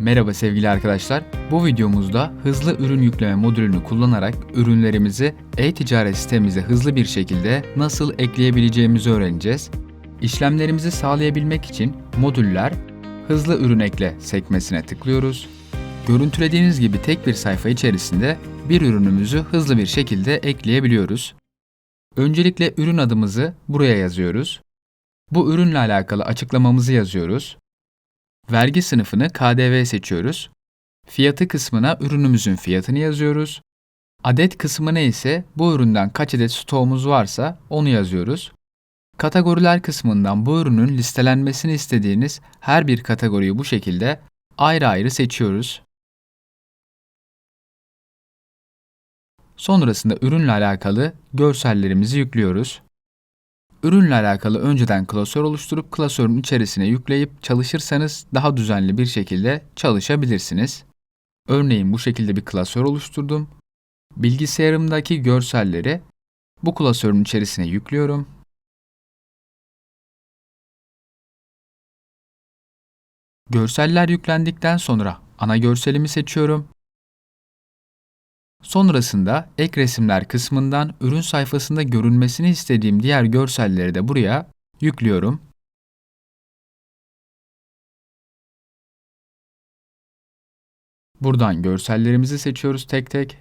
Merhaba sevgili arkadaşlar. Bu videomuzda hızlı ürün yükleme modülünü kullanarak ürünlerimizi e-ticaret sitemize hızlı bir şekilde nasıl ekleyebileceğimizi öğreneceğiz. İşlemlerimizi sağlayabilmek için modüller hızlı ürün ekle sekmesine tıklıyoruz. Görüntülediğiniz gibi tek bir sayfa içerisinde bir ürünümüzü hızlı bir şekilde ekleyebiliyoruz. Öncelikle ürün adımızı buraya yazıyoruz. Bu ürünle alakalı açıklamamızı yazıyoruz. Vergi sınıfını KDV seçiyoruz. Fiyatı kısmına ürünümüzün fiyatını yazıyoruz. Adet kısmına ise bu üründen kaç adet stoğumuz varsa onu yazıyoruz. Kategoriler kısmından bu ürünün listelenmesini istediğiniz her bir kategoriyi bu şekilde ayrı ayrı seçiyoruz. Sonrasında ürünle alakalı görsellerimizi yüklüyoruz. Ürünle alakalı önceden klasör oluşturup klasörün içerisine yükleyip çalışırsanız daha düzenli bir şekilde çalışabilirsiniz. Örneğin bu şekilde bir klasör oluşturdum. Bilgisayarımdaki görselleri bu klasörün içerisine yüklüyorum. Görseller yüklendikten sonra ana görselimi seçiyorum. Sonrasında ek resimler kısmından ürün sayfasında görünmesini istediğim diğer görselleri de buraya yüklüyorum. Buradan görsellerimizi seçiyoruz tek tek.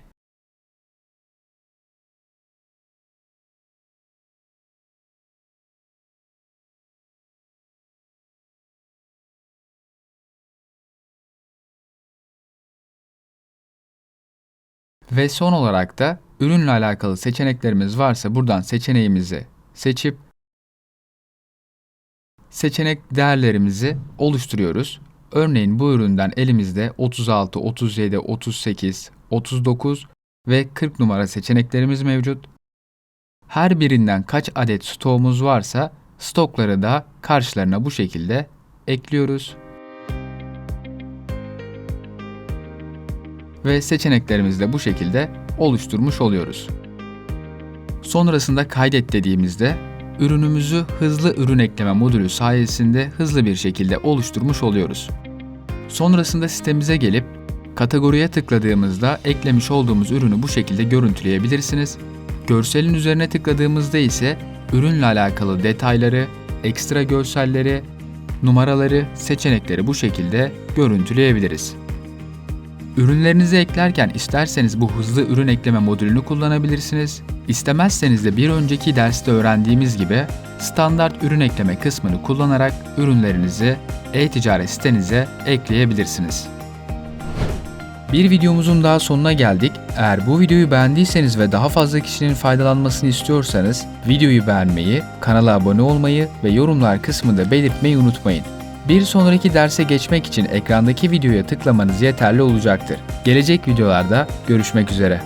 Ve son olarak da ürünle alakalı seçeneklerimiz varsa buradan seçeneğimizi seçip seçenek değerlerimizi oluşturuyoruz. Örneğin bu üründen elimizde 36, 37, 38, 39 ve 40 numara seçeneklerimiz mevcut. Her birinden kaç adet stoğumuz varsa stokları da karşılarına bu şekilde ekliyoruz. Ve seçeneklerimizi de bu şekilde oluşturmuş oluyoruz. Sonrasında kaydet dediğimizde ürünümüzü hızlı ürün ekleme modülü sayesinde hızlı bir şekilde oluşturmuş oluyoruz. Sonrasında sitemize gelip kategoriye tıkladığımızda eklemiş olduğumuz ürünü bu şekilde görüntüleyebilirsiniz. Görselin üzerine tıkladığımızda ise ürünle alakalı detayları, ekstra görselleri, numaraları, seçenekleri bu şekilde görüntüleyebiliriz. Ürünlerinizi eklerken isterseniz bu hızlı ürün ekleme modülünü kullanabilirsiniz. İstemezseniz de bir önceki derste öğrendiğimiz gibi standart ürün ekleme kısmını kullanarak ürünlerinizi e-ticaret sitenize ekleyebilirsiniz. Bir videomuzun daha sonuna geldik. Eğer bu videoyu beğendiyseniz ve daha fazla kişinin faydalanmasını istiyorsanız videoyu beğenmeyi, kanala abone olmayı ve yorumlar kısmında belirtmeyi unutmayın. Bir sonraki derse geçmek için ekrandaki videoya tıklamanız yeterli olacaktır. Gelecek videolarda görüşmek üzere.